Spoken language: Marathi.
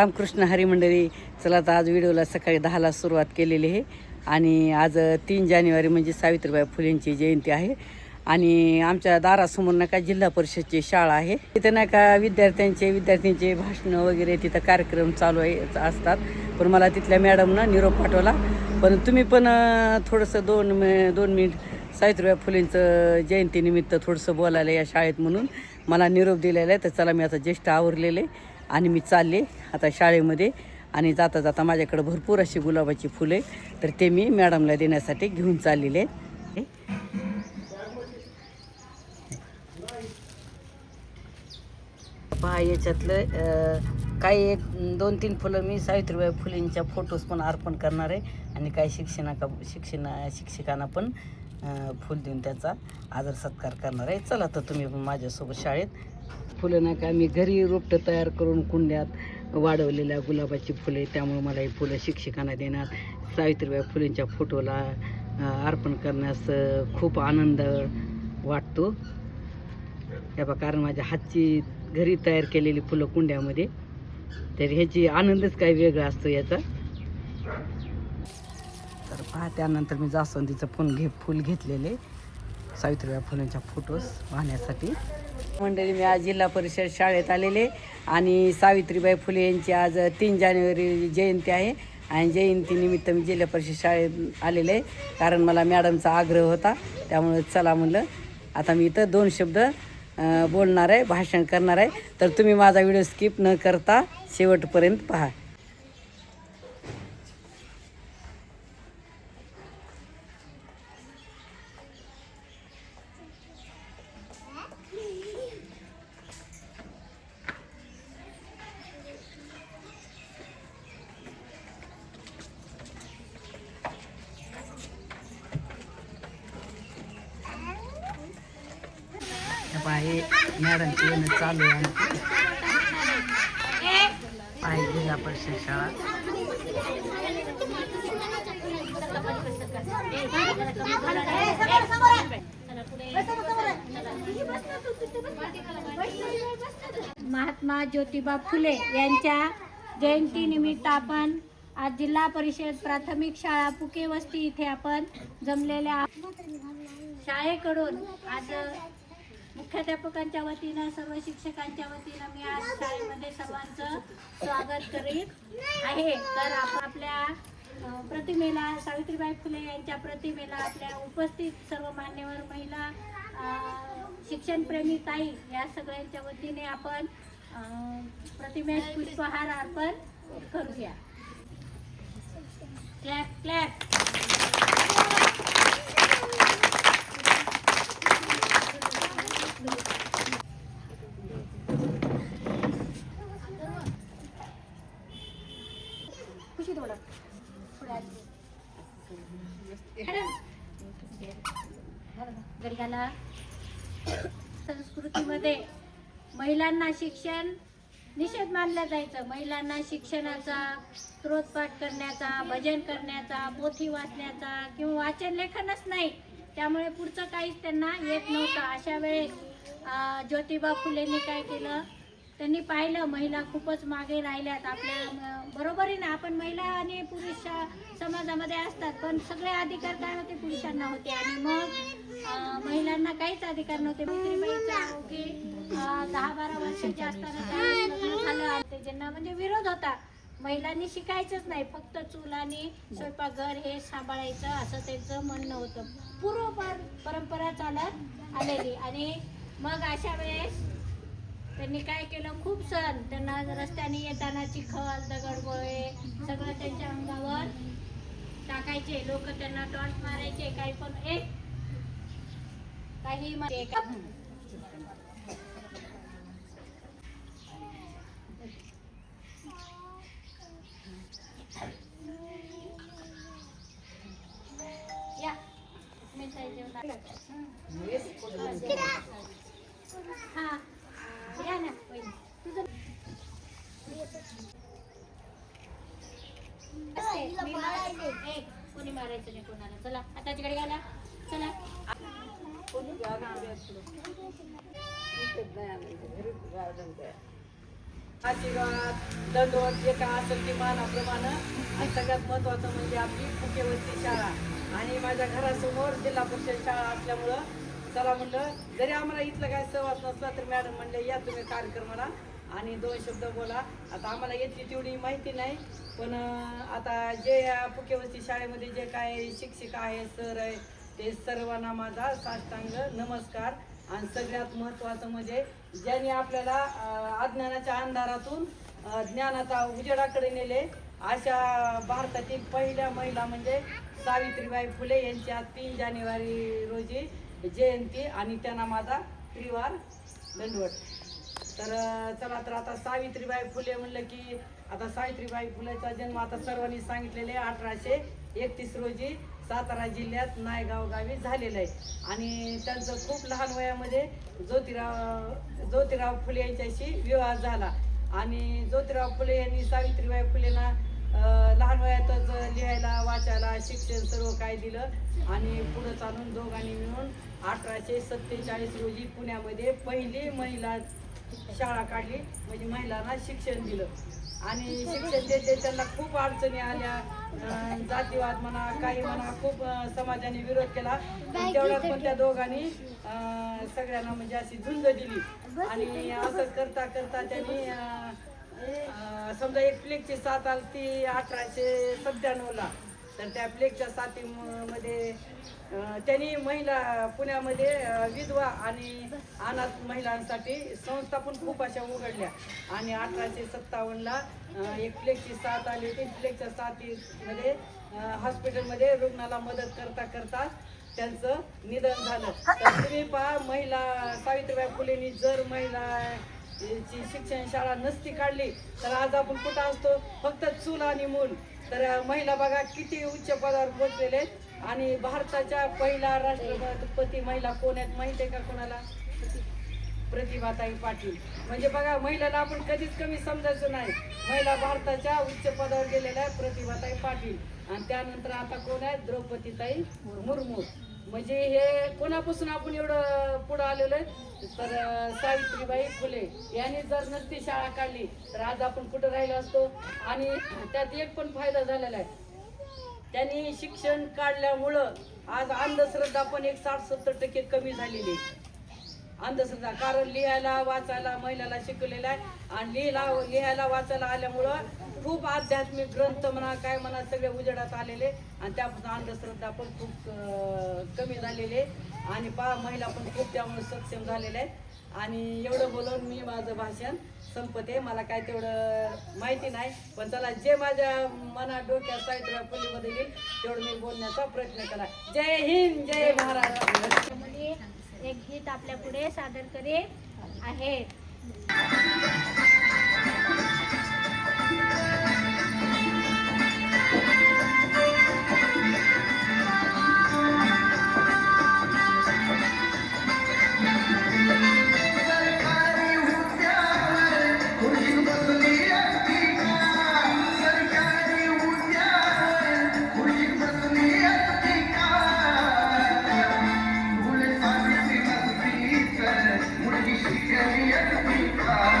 रामकृष्ण हरी मंडळी चला आता आज व्हिडिओला सकाळी दहाला सुरुवात केलेली आहे. आणि आज तीन जानेवारी म्हणजे सावित्रीबाई फुलेंची जयंती आहे. आणि आमच्या दारासमोर नाही का जिल्हा परिषदची शाळा आहे. तिथे नाही का विद्यार्थ्यांचे विद्यार्थ्यांचे भाषणं वगैरे तिथं कार्यक्रम चालू आहे असतात. पण मला तिथल्या मॅडमनं निरोप पाठवला. पण तुम्ही पण थोडंसं दोन दोन मिनिट सावित्रीबाई फुलेंचं जयंतीनिमित्त थोडंसं बोलायला या शाळेत म्हणून मला निरोप दिलेला आहे. तर चला मी आता ज्येष्ठ आवरलेले. आणि मी चालले आता शाळेमध्ये आणि जाता जाता माझ्याकडं भरपूर अशी गुलाबाची फुले तर ते मी मॅडमला देण्यासाठी घेऊन चाललेले पहा याच्यातलं काही एक दोन तीन फुलं मी सावित्रीबाई फुलेंच्या फोटोज पण अर्पण करणार आहे. आणि काही शिक्षणाका शिक्षणा शिक्षकांना पण फुल देऊन त्याचा आदर सत्कार करणार आहे. चला तर तुम्ही पण माझ्यासोबत शाळेत फुलं नाही का मी घरी रोपटं तयार करून कुंड्यात वाढवलेल्या गुलाबाची फुले त्यामुळे मला ही फुलं शिक्षकांना देणार. सावित्रीबाई फुलेंच्या फोटोला अर्पण करण्यास खूप आनंद वाटतो. हे बा कारण माझ्या हातची घरी तयार केलेली फुलं कुंड्यामध्ये तर ह्याची आनंदच काही वेगळा असतो याचा. तर पहा त्यानंतर मी जास्वंदीचं फुल घे फुल घेतलेले. सावित्रीबाई फुलांच्या फोटोज पाहण्यासाठी. मंडळी मी आज जिल्हा परिषद शाळेत आलेले आणि सावित्रीबाई फुले यांची आज तीन जानेवारी जयंती आहे आणि जयंतीनिमित्त मी जिल्हा परिषद शाळेत आलेले आहे. कारण मला मॅडमचा आग्रह होता त्यामुळे चला म्हणलं. आता मी इथं दोन शब्द बोलणार आहे भाषण करणार आहे. तर तुम्ही माझा व्हिडिओ स्किप न करता शेवटपर्यंत पहा. हे पहा येणं चालू आहे आणखी. जिल्हा परिषद शाळा महात्मा ज्योतिबा फुले यांच्या जयंतीनिमित्त आपण आज जिल्हा परिषद प्राथमिक शाळा पुके वस्ती इथे आपण जमलेल्या शाळेकडून आज मुख्याध्यापकांच्या वतीनं सर्व शिक्षकांच्या वतीनं मी आज शाळेमध्ये सर्वांचं स्वागत करीत आहे. तर आपण आपल्या प्रतिमेला सावित्रीबाई फुले यांच्या प्रतिमेला आपल्या उपस्थित सर्व मान्यवर महिला शिक्षणप्रेमी ताई या सगळ्यांच्या वतीने आपण प्रतिमेस पुष्पहार अर्पण करूया. क्लॅप क्लॅप संस्कृतीमध्ये महिलांना शिक्षण निषेध मानलं जायचं. महिलांना शिक्षणाचा स्त्रोतपाठ करण्याचा भजन करण्याचा पोथी वाचण्याचा किंवा वाचन लेखनच नाही. त्यामुळे पुढचं काहीच त्यांना येत नव्हतं. अशा वेळेस ज्योतिबा फुलेंनी काय केलं? त्यांनी पाहिलं महिला खूपच मागे राहिल्यात आपल्या अं, बरोबरीनं आपण महिला आणि पुरुष समाजामध्ये असतात पण सगळे अधिकार काय होते? पुरुषांना होते. आणि मग महिलांना काहीच अधिकार नव्हते. मैत्रीबाईचा दहा बारा वर्षाचे असताना ज्यांना म्हणजे विरोध होता महिलांनी शिकायचंच नाही. फक्त चूल आणि स्वयंपाकघर हे सांभाळायचं असं त्यांचं म्हणणं होतं. पूर्व परंपरा चालत आलेली. आणि मग अशा वेळेस त्यांनी काय केलं? खूप सण. त्यांना रस्त्याने येताना चिखल दगडगोळे सगळं त्यांच्या अंगावर टाकायचे. लोक त्यांना टॉर्च मारायचे. काही पण एक काही हा. कोणी मारायचं नाही कोणाला? चला आता तिकडे घाला चला. कोणी आशीर्वाद दंडवत जे काय असेल ते मानाप्रमाणे. आणि सगळ्यात महत्त्वाचं म्हणजे आपली फुकेवरची शाळा. आणि माझ्या घरासमोर जिल्हा परिषद शाळा असल्यामुळं चला म्हणलं जरी आम्हाला इथलं काय सहवास नसला तर मॅडम म्हणले या तुम्ही कार्यक्रमाला. आणि दोन शब्द बोला. आता आम्हाला याची तेवढी माहिती नाही पण आता जे पुकेवस्ती शाळेमध्ये जे काय शिक्षिका आहे सर आहे ते सर्वांना माझा साष्टांग नमस्कार. आणि सगळ्यात महत्त्वाचं म्हणजे ज्यांनी आपल्याला अज्ञानाच्या अंधारातून ज्ञानाचा उजेडाकडे नेले अशा भारतातील पहिल्या महिला म्हणजे सावित्रीबाई फुले यांची आज तीन जानेवारी रोजी जयंती आणि त्यांना माझा त्रिवार दंडवट. तर चला तर आता सावित्रीबाई फुले म्हणलं की आता सावित्रीबाई फुलेचा जन्म आता सर्वांनी सांगितलेले अठराशे एकतीस रोजी सातारा जिल्ह्यात नायगाव गावी झालेलं आहे. आणि त्यांचं खूप लहान वयामध्ये ज्योतिराव ज्योतिराव फुले यांच्याशी विवाह झाला. आणि ज्योतिराव फुले यांनी सावित्रीबाई फुलेंना लहान वयातच लिहायला वाचायला शिक्षण सर्व काय दिलं आणि पुढं चालून दोघांनी मिळून अठराशे सत्तेचाळीस रोजी पुण्यामध्ये पहिली महिला शाळा काढली. म्हणजे महिलांना शिक्षण दिलं. आणि शिक्षण देते त्यांना खूप अडचणी आल्या. जातीवाद म्हणा काही म्हणा खूप समाजाने विरोध केला. तेवढ्यात पण त्या दोघांनी सगळ्यांना म्हणजे अशी झुंज दिली. आणि असं करता करता त्यांनी समजा एक प्लेगची साथ आली ती अठराशे सत्त्याण्णवला. तर त्या प्लेगच्या साथीमध्ये त्यांनी महिला पुण्यामध्ये विधवा आणि अनाथ महिलांसाठी संस्था पण खूप अशा उघडल्या. आणि अठराशे सत्तावन्नला एक प्लेगची साथ आली होती. प्लेगच्या साथीमध्ये हॉस्पिटलमध्ये रुग्णाला मदत करता करता त्यांचं निधन झालं. तर तुम्ही पहा महिला सावित्रीबाई फुलेंनी जर महिला जी शिक्षण शाळा नसती काढली तर आज आपण कुठं असतो? फक्त चूल आणि मूल. तर महिला बघा किती उच्च पदावर पोहोचलेले आहेत. आणि भारताच्या पहिला राष्ट्रपती महिला कोण आहेत माहिती आहे का कोणाला? प्रतिभाताई पाटील. म्हणजे बघा महिलाला आपण कधीच कमी समजायचं नाही. महिला भारताच्या उच्च पदावर गेलेल्या आहे प्रतिभाताई पाटील. आणि त्यानंतर आता कोण आहे द्रौपदीताई मुर्मू. म्हणजे हे कोणापासून आपण एवढं पुढं आलेलो आहे? तर सावित्रीबाई फुले यांनी जर नसती शाळा काढली तर आज आपण कुठं राहिलो असतो? आणि त्यात एक पण फायदा झालेला आहे. त्यांनी शिक्षण काढल्यामुळं आज अंधश्रद्धा पण एक साठ सत्तर टक्के कमी झालेली आहे. अंधश्रद्धा. कारण लिहायला वाचायला महिलाला शिकवलेलं आहे. आणि लिहिला लिहायला वाचायला आल्यामुळं खूप आध्यात्मिक ग्रंथ म्हणा काय म्हणा सगळे उजेडात आलेले. आणि त्यापासून अंधश्रद्धा पण खूप कमी झालेली आहे. आणि पा महिला पण खूप त्यामुळे सक्षम झालेल्या आहेत. आणि एवढं बोलून मी माझं भाषण संपते मला काय तेवढं माहिती नाही. पण त्याला जे माझ्या मनात डोक्यात साहित्य पुलीमध्ये येईल तेवढं मी बोलण्याचा प्रयत्न करा. जय हिंद जय महाराष्ट्र. एक गीत आपल्या पुढे सादर करीत आहेत Yeah.